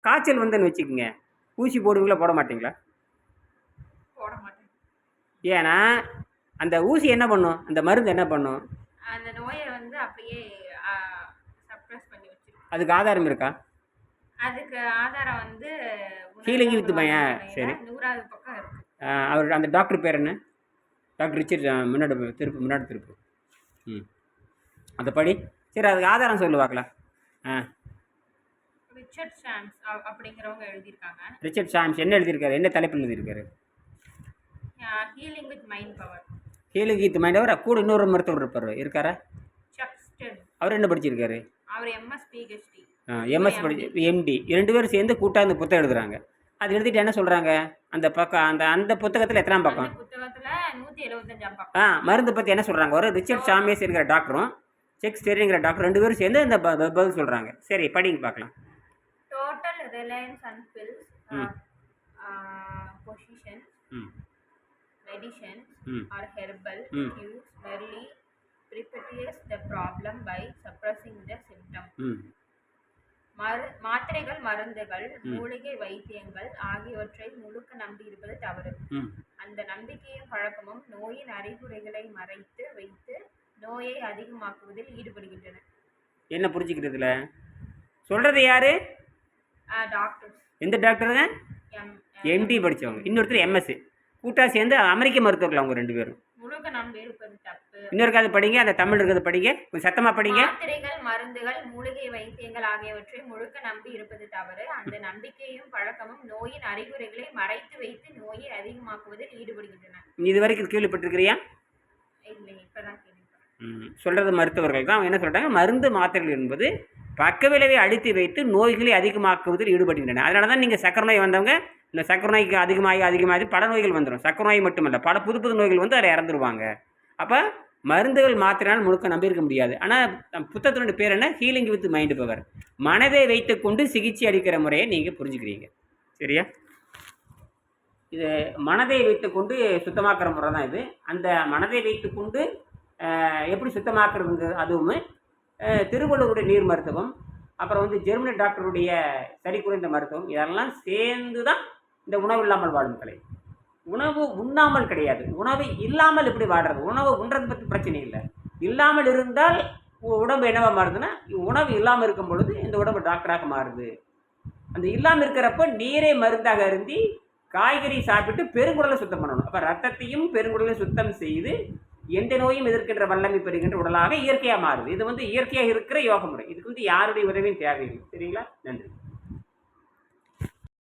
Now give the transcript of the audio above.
காய்ச்சல் வந்துன்னு வச்சுக்கோங்க. ஊசி போடுவீங்களா போட மாட்டீங்களா? போட மாட்டேன். ஏன்னா அந்த ஊசி என்ன பண்ணும்? அந்த மருந்து என்ன பண்ணும்? அந்த நோயை வந்து அப்படியே சப்ரஸ் பண்ணி வச்சிருக்கோம். அதுக்கு ஆதாரம் இருக்கா? அதுக்கு ஆதாரம் வந்து Healing with Maya, சரி. நூறாவது பக்கம் இருக்கு. அவர் அந்த டாக்டர் பேர் என்ன? டாக்டர் ரிச்சர்ட் முன்னாடி திருப்பு முன்னாடி திருப்பு. ம். அந்த படி சரி அதுக்கு ஆதாரம் சொல்லு பார்க்கலாம். ஆ. ரிச்சர்ட் சாம்ஸ் அ- அப்படிங்கிறவங்க எழுதியிருக்காங்க. ரிச்சர்ட் சாம்ஸ் என்ன எழுதியிருக்காரு? என்ன தலைப்பில் எழுதியிருக்காரு? Healing with mind power healing with mind அவர் கூட இன்னொரு மருத்துவர் இருப்பார். இருக்காரா? அவர் என்ன படிச்சிருக்காரு? அவர் எம்எஸ் பிஹெச்டி எம்எஸ் படி எம்டி ரெண்டு பேரும் சேர்ந்து கூட்டாந்து புத்தகம் எழுதுறாங்க. அது எழுதிட்டு என்ன சொல்கிறாங்க அந்த பக்கம் அந்த அந்த புத்தகத்தில் எத்தனாம் பக்கம்? ஆ மருந்து பற்றி என்ன சொல்கிறாங்க ஒரு ரிச்சர்ட் சாமியஸ் இருக்கிற டாக்டரும் செக் ஸ்டெரிங்கிற டாக்டர் ரெண்டு பேரும் சேர்ந்து இந்த பதில் சொல்கிறாங்க சரி படிங்க பார்க்கலாம். டோட்டல் ரிலையன்ஸ் அண்ட் பில்ஸ் ம். பொசிஷன் ம் மெடிசன்ஸ் ம் or herbal Mm. use merely perpetuates the problem by suppressing the symptom. ம் மரு மாத்திரைகள் மருந்துகள் மூலிகை வைத்தியங்கள் ஆகியவற்றை முழுக்க நம்பியிருப்பது தவறு. ம் அந்த நம்பிக்கையும் பழக்கமும் நோயின் அறிகுறிகளை மறைத்து வைத்து நோயை அதிகமாக்குவதில் ஈடுபடுகின்றன. என்ன புரிஞ்சுக்கிறதுல சொல்கிறது யார்? எந்த டாக்டருங்க எம் எம்டி படித்தவங்க இன்னொருத்தர் எம்எஸ் கூட்டா சேர்ந்து அமெரிக்க மருத்துவர்கள் அவங்க ரெண்டு பேரும். முழுக்க நம்பியிருப்பது தப்பு. இன்னொரு கதை படிங்க அந்த தமிழ் இருக்கிறத படிங்க கொஞ்சம் சத்தமாக படிங்க. மாத்திரைகள் மருந்துகள் மூலிகை வைத்தியங்கள் ஆகியவற்றை முழுக்க நம்பி இருப்பது தவறு. அந்த நம்பிக்கையும் பழக்கமும் நோயின் அறிகுறிகளை மறைத்து வைத்து நோயை அதிகமாக்குவதில் ஈடுபடுகின்றன. இது வரைக்கும் கேள்விப்பட்டிருக்கிறியா? இல்லை இப்பதான் கேள்விப்பட்டேன். சொல்கிறது மருத்துவர்கள் தான். என்ன சொல்கிறாங்க மருந்து மாத்திரைகள் என்பது பக்க விளைவை அழித்து வைத்து நோய்களை அதிகமாக்குவதில் ஈடுபடுகின்றன. அதனால தான் நீங்கள் சக்கரை நோய் வந்தவங்க இந்த சக்கரை நோய்க்கு அதிகமாகி அதிகமாகி பல நோய்கள் வந்துடும் சக்கரை நோய் மட்டுமல்ல பல புது புது நோய்கள் வந்து அதில் இறந்துருவாங்க. அப்போ மருந்துகள் மாத்திரைனால் முழுக்க நம்பியிருக்க முடியாது. ஆனால் புத்தகத்தினுடைய பேர் என்ன? ஹீலிங் வித் மைண்டு பவர் மனதை வைத்துக்கொண்டு சிகிச்சை அளிக்கிற முறையை நீங்கள் புரிஞ்சுக்கிறீங்க. சரியா? இது மனதை வைத்துக்கொண்டு சுத்தமாக்குற முறை தான் இது. அந்த மனதை வைத்துக்கொண்டு எப்படி சுத்தமாக்குறது? அதுவும் திருவள்ளூருடைய திருவள்ளுவருடைய நீர் மருத்துவம் அப்புறம் வந்து ஜெர்மனி டாக்டருடைய சரி குறைந்த மருத்துவம் இதெல்லாம் சேர்ந்து தான் இந்த உணவு இல்லாமல் வாழும் கலை. உணவு உண்ணாமல் கிடையாது. உணவு இல்லாமல் எப்படி வாடுறது உணவு உண்றது பற்றி பிரச்சனை இல்லை. இல்லாமல் இருந்தால் உடம்பு என்னவா மாறுதுன்னா உணவு இல்லாமல் இருக்கும் பொழுது இந்த உடம்பு டாக்டராக மாறுது. அந்த இல்லாமல் இருக்கிறப்ப நீரை மருந்தாக அருந்தி காய்கறி சாப்பிட்டு பெருங்குடலை சுத்தம் பண்ணணும். அப்போ ரத்தத்தையும் பெருங்குடலையும் சுத்தம் செய்து எந்த நோயும் எதிர்க்கின்ற வல்லமை பெறுகின்ற உடலாக இயற்கையாக மாறுது. இது வந்து இயற்கையாக இருக்கிற யோக முறை இதுக்கு வந்து யாருடைய உதவியும் தேவையில்லை. சரிங்களா? நன்றி.